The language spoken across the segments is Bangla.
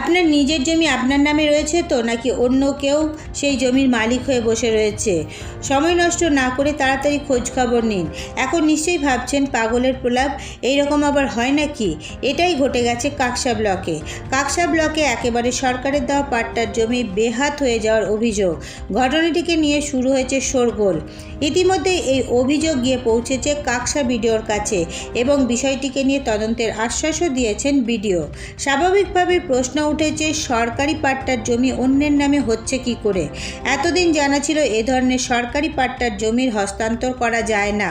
আপনার নিজের জমি আপনার নামে রয়েছে তো, নাকি অন্য কেউ সেই জমির মালিক হয়ে বসে রয়েছে? সময় নষ্ট না করে তাড়াতাড়ি খোঁজ খবর নিন। এখন নিশ্চয়ই ভাবছেন পাগলের প্রলাপ, এইরকম আবার হয় নাকি? এটাই ঘটে গেছে কাকসা ব্লকে। কাকসা ব্লকে একেবারে সরকারের দেওয়া পাট্টার জমি বেহাত হয়ে যাওয়ার অভিযোগ। ঘটনাটিকে নিয়ে শুরু হয়েছে শোরগোল। ইতিমধ্যে এই অভিযোগ গিয়ে পৌঁছেছে কাকসা বিডিওর কাছে এবং বিষয়টিকে নিয়ে তদন্তের আশ্বাসও দিয়েছেন বিডিও। স্বাভাবিকভাবে প্রশ্ন উঠেছে, সরকারি পাট্টার জমি অন্যের নামে হচ্ছে কি করে? এতদিন জানা ছিল এ ধরনের সরকারি পাট্টার জমির হস্তান্তর করা যায় না।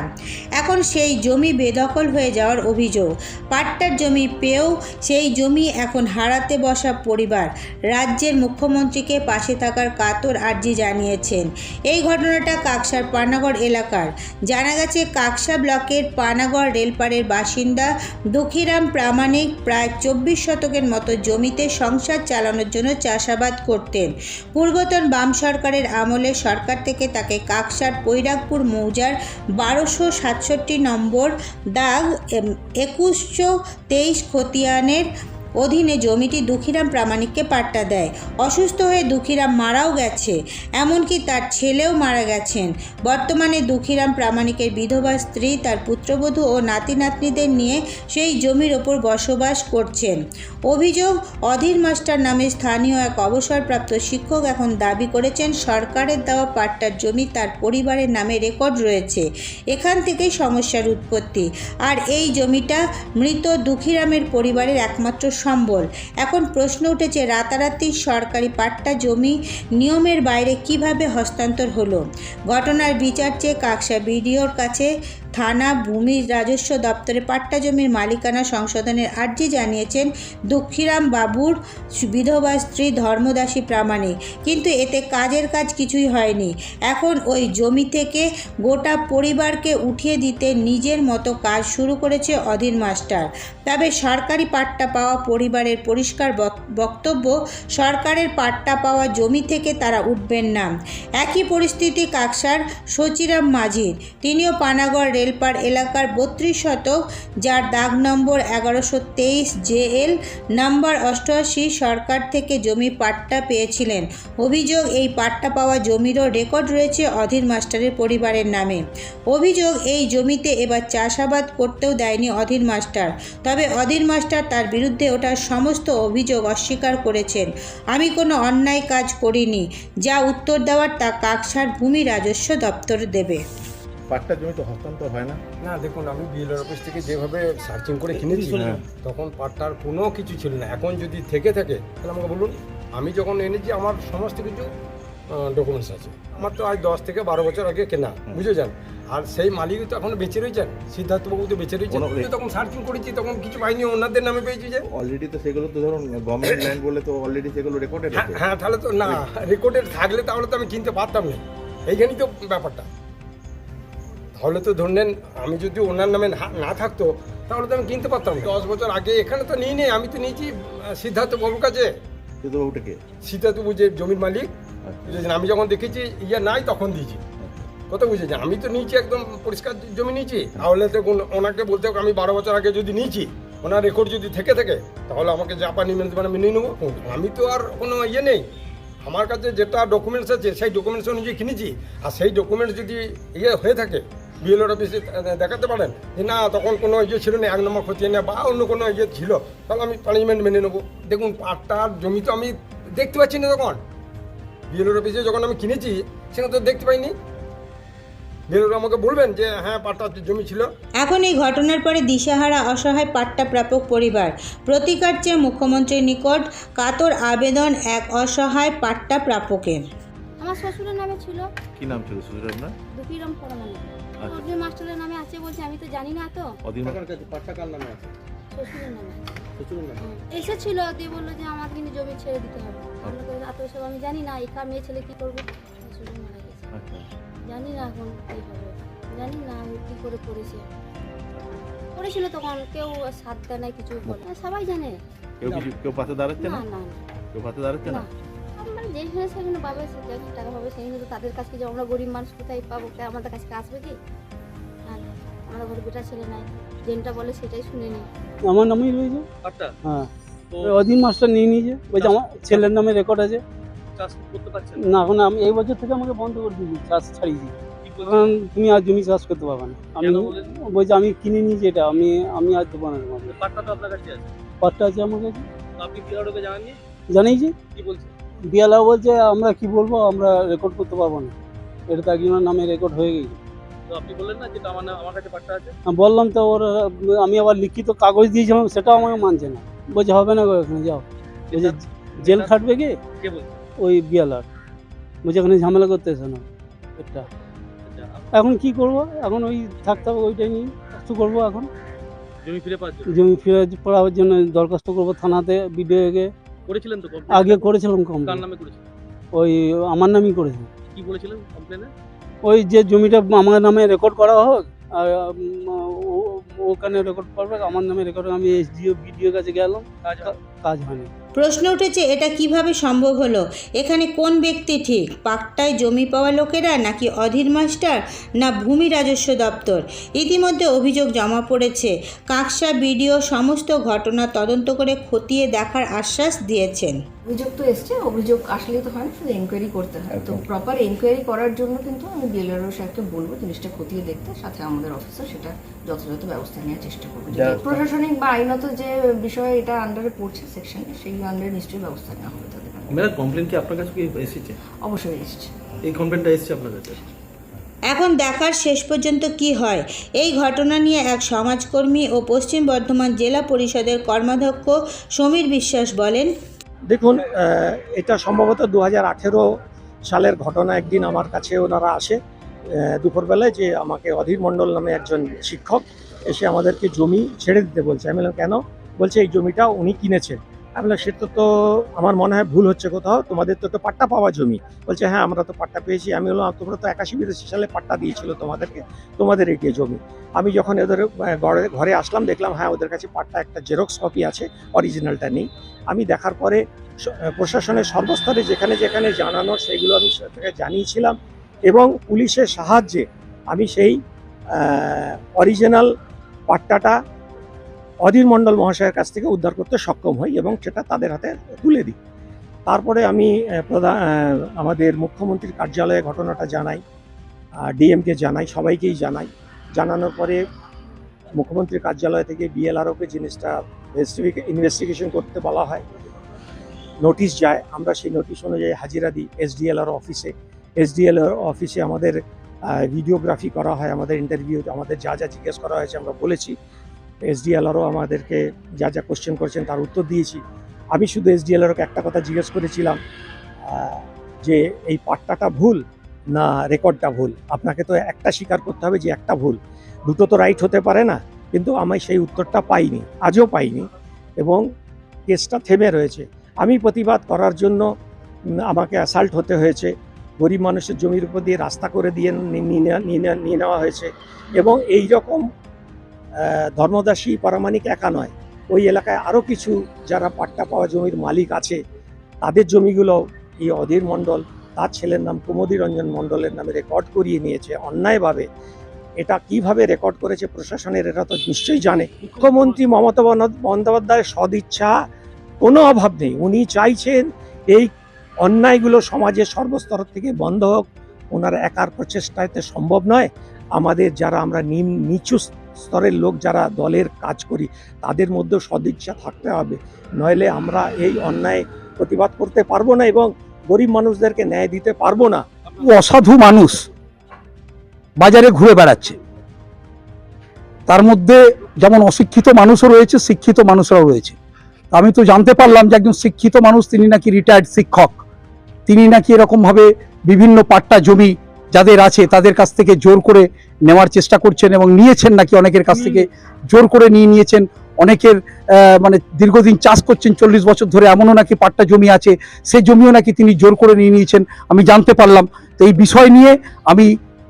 এখন সেই জমি বেদখল হয়ে যাওয়ার অভিযোগ। পাট্টার জমি পেয়েও সেই জমি এখন হারাতে বসা পরিবার। রাজ্যের মুখ্যমন্ত্রীকে পাশে থাকার কাতর আর্জি জানিয়েছেন। এই ঘটনাটা কাকসার পানাগড় এলাকার। জানা গেছে, কাকসা ব্লকের পানাগড় রেলপাড়ের বাসিন্দা দুঃখীরাম প্রামাণিক প্রায় চব্বিশ শতকের মতো জমিতে সংসার চালানোর জন্য চাষাবাদ করতেন। পূর্বতন বাম সরকারের আমলে সরকার থেকে তাকে কাকসার বৈরাগপুর মৌজার বারোশো সাতষট্টি নম্বর দাগ একুশশো তেইশ খতিয়ানের অধীনে জমিটি দুঃখীরাম প্রামাণিককে পাট্টা দেয়। অসুস্থ হয়ে দুঃখীরাম মারাও গেছে। এমনকি তার ছেলেও মারা গেছেন। বর্তমানে দুঃখীরাম প্রামাণিকের বিধবা স্ত্রী, তার পুত্রবধূ ও নাতি নাতনিদের নিয়ে সেই জমির ওপর বসবাস করছেন। অভিযোগ, অধীর মাস্টার নামে স্থানীয় এক অবসরপ্রাপ্ত শিক্ষক এখন দাবি করেছেন, সরকারের দেওয়া পাট্টার জমি তার পরিবারের নামে রেকর্ড রয়েছে। এখান থেকেই সমস্যার উৎপত্তি। আর এই জমিটা মৃত দুঃখীরামের পরিবারের একমাত্র সম্বল। এখন প্রশ্ন উঠেছে, রাতারাতি সরকারি পাট্টা জমি নিয়মের বাইরে কীভাবে হস্তান্তর হলো? ঘটনার বিচার চেয়ে কাকসা বিডিওর কাছে থানা ভূমি রাজস্ব দপ্তরে পাট্টা জমির মালিকানা সংশোধনের আর্জি জানিয়েছেন দুঃখীরাম বাবুর বিধবা স্ত্রী ধর্মদাসী প্রামাণিক। কিন্তু এতে কাজের কাজ কিছুই হয়নি। এখন ওই জমি থেকে গোটা পরিবারকে উঠিয়ে দিতে নিজের মতো কাজ শুরু করেছে অধীর মাস্টার। তবে সরকারি পাট্টা পাওয়া পরিবারের পরিষ্কার বক- বক্তব্য, সরকারের পাট্টা পাওয়া জমি থেকে তারা উঠবেন না। একই পরিস্থিতি কাকসার সচিরাম মাঝির। তিনিও পানাগড় রেলপাড় এলাকার বত্রিশ শতক, যার দাগ নম্বর এগারোশো তেইশ জেএল, নাম্বার অষ্টআশি সরকার থেকে জমি পাট্টা পেয়েছিলেন। অভিযোগ, এই পাট্টা পাওয়া জমিরও রেকর্ড রয়েছে অধীর মাস্টারের পরিবারের নামে। অভিযোগ, এই জমিতে এবার চাষাবাদ করতেও দেয়নি অধীর মাস্টার। তবে অধীর মাস্টার তার বিরুদ্ধে ওঠার সমস্ত অভিযোগ অস্বীকার করেছেন। আমি কোনো অন্যায় কাজ করিনি। যা উত্তর দেওয়ার তা কাকসার ভূমি রাজস্ব দপ্তর দেবে। পাট্টা জমি তো হস্তান্তর হয় না। না দেখুন আমি বিএলআর অফিস থেকে যেভাবে সার্চিং করে কিনেছি তখন পাট্টার কোনো কিছু ছিল না। এখন যদি থেকে থাকে তাহলে আমাকে বলুন আমি যখন এনেছি আমার সমস্ত কিছু ডকুমেন্টস আছে। আমার তো আজ দশ থেকে বারো বছর আগে কেনা বুঝে যান আর সেই মালিকই তো এখন বেঁচে রয়েছেন সিদ্ধার্থবাবু তো বেঁচে রয়েছেন। তখন সার্চিং করেছি তখন কিছু পাইনি ওনাদের নামে পেয়েছি যে। অলরেডি তো সেগুলো তো ধরুন গভর্নমেন্ট ল্যান্ড বলে তো অলরেডি সেগুলো রেকর্ডেড হ্যাঁ হ্যাঁ তাহলে তো না রেকর্ডেড থাকলে তাহলে তো আমি কিনতে পারতাম না। এইখানেই তো ব্যাপারটা। তাহলে তো ধরলেন আমি যদি ওনার নামে না- থাকতো তাহলে তো আমি কিনতে পারতাম দশ বছর আগে এখানে তো নিই নেই আমি তো নিয়েছি সিদ্ধার্থ বাবুর কাছে। সিদ্ধার্থ বুঝে জমির মালিক বুঝেছেন? আমি যখন দেখেছি ইয়ে নাই তখন দিয়েছি। কত বুঝেছেন? আমি তো নিয়েছি একদম পরিষ্কার জমি নিয়েছি। তাহলে তো কোন- ওনাকে বলতে হবে আমি বারো বছর আগে যদি নিয়েছি ওনার রেকর্ড যদি থেকে থাকে তাহলে আমাকে যা পানি মেনে দেবেন আমি নিয়ে নেব। আমি তো আর কোনো ইয়ে নেই। আমার কাছে যেটা ডকুমেন্টস আছে সেই ডকুমেন্টস অনুযায়ী কিনেছি। আর সেই ডকুমেন্টস যদি ইয়ে হয়ে থাকে বিএলওর অফিসে দেখাতে পারেন? যে না তখন কোনো ইয়ে ছিল না এক নম্বর খতিয়ে না বা অন্য কোনো ইয়ে ছিল। তাহলে আমি পানিশমেন্ট মেনে নেব। দেখুন পাটটার জমি তো আমি দেখতে পাচ্ছি না তখন। বিএলওর অফিসে যখন আমি কিনেছি সেখানে তো দেখতে পাইনি। বিএলওর আমাকে বলবেন যে হ্যাঁ পাটটা জমি ছিল। এখন এই ঘটনার পরে দিশেহারা অসহায় পাট্টা প্রাপক পরিবার প্রতিকার চেয়ে মুখ্যমন্ত্রীর নিকট কাতর আবেদন এক অসহায় পাট্টা প্রাপকের। আমার শ্বশুরের নামে ছিল। কি নাম ছিল? পরমানি আচ্ছা। অর্জুন মাস্টারের নামে আছে বলছে আমি তো জানি না তো। অধীন পাট্টা কার নামে আছে। শ্বশুরের নামে। এসেছিল দিয়ে বলল যে আমার কিন্তু জমি ছেড়ে দিতে হবে। তো এত সব আমি জানি না একা মেয়ে ছেলে কি করব? শ্বশুর মারা গেছে। আচ্ছা। জানি না এখন কি হবে। জানি না আমি কি করে করেছে। করেছিল তখন কেউ সাথ দেয় না কিছু বলে সবাই জানে। কেউ কিছু কেউ পাশে দাঁড়াচ্ছে না? কেউ পাশে দাঁড়াচ্ছে না। যেখানে সেখানে পাবে সে টাকা পাবে। সেখানে তো তাদের কাছে যে আমরা গরিব মানুষ কোথায় পাবো কে আমাদের কাছে আসবে কি। আমাদের ঘরে বেটা ছেলে নাই যেটা বলে সেটাই শুনে নিই। আমার নামই রয়েছে। পাট্টা হ্যাঁ। ওই অধীন মাস্টার নিয়ে নিয়েছে। বলছে আমার ছেলের নামে রেকর্ড আছে। চাষ করতে পারছেন? না এখন আমি এই বছর থেকে আমাকে বন্ধ করে দিয়েছি চাষ ছাড়িয়ে দিয়েছি। কারণ তুমি আর জমি চাষ করতে পারবে না। আমি কেন বলছি আমি কিনে নিয়েছি এটা আমি আমি আর দেবো না পাট্টা তো আপনার কাছে আছে। পাট্টা আছে আমার কাছে। আপনি জানাননি? জানিয়েছি। কি বলছে বিয়ালা বলছে আমরা কি বলব আমরা রেকর্ড করতে পারব না। এটা তো একজনের নামে রেকর্ড হয়ে গেছে। আপনি বললেন না যেটা আমার আমার কাছে পাট্টা আছে? বললাম তো ওর আমি আবার লিখিত কাগজ দিয়েছিলাম সেটাও আমাকে মানছে না। বলছে হবে না গো এখানে যাও। বলছে জেল খাটবে কি? ওই বিয়ালার বলছে এখানে ঝামেলা করতে এসো না। এটা। আচ্ছা, এখন কি করব? এখন ওই থাকতে হবে ওইটাই নিয়ে কিছু করব এখন। জমি ফিরে পাওয়ার জন্য? জমি ফিরে পাওয়ার জন্য দরখাস্ত করব থানাতে বিডিওকে। করেছিলেন তো? আগে করেছিলাম কার কমপ্লেন নামে করেছিলেন? ওই আমার নামই করেছি কি বলেছিলেন কমপ্লেনে ওই যে জমিটা আমার নামে রেকর্ড করা হোক আর উম, ও- ওখানে রেকর্ড করবে আমার নামে রেকর্ড আমি এসডিও বিডিও কাছে গেলাম কাজ হয়নি। প্রশ্ন উঠেছে এটা কীভাবে সম্ভব হলো? এখানে কোন ব্যক্তি ঠিক? পাট্টায় জমি পাওয়া লোকেরা নাকি অধীর মাস্টার না ভূমি রাজস্ব দপ্তর? ইতিমধ্যে অভিযোগ জমা পড়েছে কাঁকসা বিডিও সমস্ত ঘটনা তদন্ত করে খতিয়ে দেখার আশ্বাস দিয়েছেন। অভিযোগ তো এসছে অভিযোগ আসলেই তো হয় না শুধু এনকোয়ারি করতে হয়। তো প্রপার এনকোয়ারি করার জন্য কিন্তু আমি বিএলআরও সাহেবকে বলব জিনিসটা খতিয়ে দেখতে সাথে আমাদের অফিসার সেটা যথাযথ ব্যবস্থা নেওয়ার চেষ্টা করবে। প্রশাসনিক বা আইনত যে বিষয় এটা আন্ডারে পড়ছে সেকশনে সেই আন্ডারে নিশ্চয়ই ব্যবস্থা নেওয়া হবে তাদের ম্যাডাম কমপ্লেন কি আপনার কাছে কি এসেছে? অবশ্যই এসছে। এই কমপ্লেনটা এসেছে আপনার কাছে? এখন দেখার শেষ পর্যন্ত কি হয়? এই ঘটনা নিয়ে এক সমাজকর্মী ও পশ্চিম বর্ধমান জেলা পরিষদের কর্মাধ্যক্ষ সমীর বিশ্বাস বলেন দেখুন এটা সম্ভবত দু হাজার আঠেরো সালের ঘটনা একদিন আমার কাছে ওনারা আসে দুপুরবেলায় যে আমাকে অধীর মণ্ডল নামে একজন শিক্ষক এসে আমাদেরকে জমি ছেড়ে দিতে বলছে। আমি বললাম, কেন? বলছে, এই জমিটা উনি কিনেছেন। আমি বললাম সেটা তো আমার মনে হয় ভুল হচ্ছে কোথাও। তোমাদের তো তো পাট্টা পাওয়া জমি। বলছে হ্যাঁ আমরা তো পাট্টা পেয়েছি। আমি বললাম তোমরা তো একাশি বিরাশি সালে পাট্টা দিয়েছিল তোমাদেরকে তোমাদের এটি জমি। আমি যখন আহ, ঘরে ঘরে আসলাম দেখলাম হ্যাঁ ওদের কাছে পাট্টা একটা জেরক্স কপি আছে অরিজিনালটা নেই। আমি দেখার পরে প্রশাসনের সর্বস্তরে যেখানে যেখানে জানানো সেগুলো আমি সেটাকে জানিয়েছিলাম এবং পুলিশের সাহায্যে আমি সেই অরিজিনাল পাট্টাটা অধীর মণ্ডল মহাশয়ের কাছ থেকে উদ্ধার করতে সক্ষম হই এবং সেটা তাদের হাতে তুলে দিই। তারপরে আমি প্রধান আমাদের মুখ্যমন্ত্রীর কার্যালয়ে ঘটনাটা জানাই ডিএমকে জানাই, সবাইকেই জানাই। জানানোর পরে মুখ্যমন্ত্রীর কার্যালয় থেকে বিএলআরওকে জিনিসটা ইনভেস্টিগেশন করতে বলা হয় নোটিশ যায়। আমরা সেই নোটিশ অনুযায়ী হাজিরা দিই এসডিএলআর অফিসে। এসডিএলআর অফিসে আমাদের ভিডিওগ্রাফি করা হয়, আমাদের ইন্টারভিউ আমাদের যা যা জিজ্ঞেস করা হয়েছে আমরা বলেছি। এসডিএলআরও আমাদেরকে যা যা কোশ্চেন করেছেন তার উত্তর দিয়েছি। আমি শুধু এসডিএলআরকে একটা কথা জিজ্ঞেস করেছিলাম যে এই পাট্টাটা ভুল না রেকর্ডটা ভুল? আপনাকে তো একটা স্বীকার করতে হবে যে একটা ভুল। দুটো তো রাইট হতে পারে না, কিন্তু আমি সেই উত্তরটা পাইনি, আজও পাইনি এবং কেসটা থেমে রয়েছে। আমি প্রতিবাদ করার জন্য আমাকে অ্যাসাল্ট হতে হয়েছে। গরিব মানুষের জমির উপর দিয়ে রাস্তা করে দিয়ে নিয়ে নেওয়া- হয়েছে এবং এই রকম ধর্মদাসী পারমাণিক একা নয়, ওই এলাকায় আরও কিছু যারা পাট্টা পাওয়া জমির মালিক আছে, তাদের জমিগুলো এই অধীর মণ্ডল, তার ছেলের নাম কুমোদী রঞ্জন মণ্ডলের নামে রেকর্ড করিয়ে নিয়েছে অন্যায়ভাবে। এটা কীভাবে রেকর্ড করেছে প্রশাসনের এটা তো নিশ্চয়ই জানে। মুখ্যমন্ত্রী মমতা বন্দ- বন্দ্যোপাধ্যায়ের সদিচ্ছা কোনো অভাব নেই। উনি চাইছেন এই অন্যায়গুলো সমাজের সর্বস্তর থেকে বন্ধ হোক। ওনার একার প্রচেষ্টায় সম্ভব নয়। আমাদের যারা আমরা নিম নিচু স্তরের লোক যারা দলের কাজ করি, তাদের মধ্যেও সদিচ্ছা থাকতে হবে। নইলে আমরা এই অন্যায় প্রতিবাদ করতে পারব না এবং গরিব মানুষদেরকে ন্যায় দিতে পারব না। অসাধু মানুষ বাজারে ঘুরে বেড়াচ্ছে। তার মধ্যে যেমন অশিক্ষিত মানুষও রয়েছে, শিক্ষিত মানুষরাও রয়েছে। আমি তো জানতে পারলাম যে একজন শিক্ষিত মানুষ তিনি নাকি রিটায়ার্ড শিক্ষক। তিনি নাকি এরকমভাবে বিভিন্ন পাট্টা জমি যাদের আছে তাদের কাছ থেকে জোর করে নেওয়ার চেষ্টা করছেন এবং নিয়েছেন নাকি অনেকের কাছ থেকে জোর করে নিয়ে নিয়েছেন। অনেকের মানে দীর্ঘদিন চাষ করছেন চল্লিশ বছর ধরে এমনও নাকি পাট্টা জমি আছে সেই জমিও নাকি তিনি জোর করে নিয়ে নিয়েছেন আমি জানতে পারলাম। তো এই বিষয় নিয়ে আমি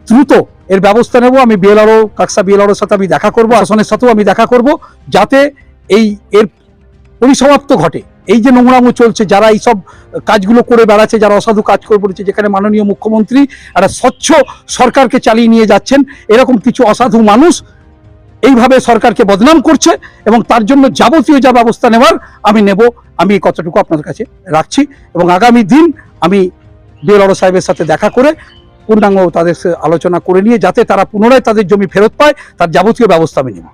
দ্রুত এর ব্যবস্থা নেব আমি বিএলআরও কাকসা বিএলআরওর সাথে আমি দেখা করব আসনের সাথেও আমি দেখা করব যাতে এই এর পরিসমাপ্ত ঘটে। এই যে নোংরামো চলছে, যারা এইসব কাজগুলো করে বেড়াচ্ছে, যারা অসাধু কাজ করে পড়েছে যেখানে মাননীয় মুখ্যমন্ত্রী একটা স্বচ্ছ সরকারকে চালিয়ে নিয়ে যাচ্ছেন, এরকম কিছু অসাধু মানুষ এইভাবে সরকারকে বদনাম করছে এবং তার জন্য যাবতীয় যা ব্যবস্থা নেওয়ার আমি নেব, আমি এই কথাটুকু আপনাদের কাছে রাখছি এবং আগামী দিন আমি বিএলআরও সাহেবের সাথে দেখা করে পূর্ণাঙ্গ তাদের আলোচনা করে নিয়ে, যাতে তারা পুনরায় তাদের জমি ফেরত পায়, তার যাবতীয় ব্যবস্থা আমি নেব।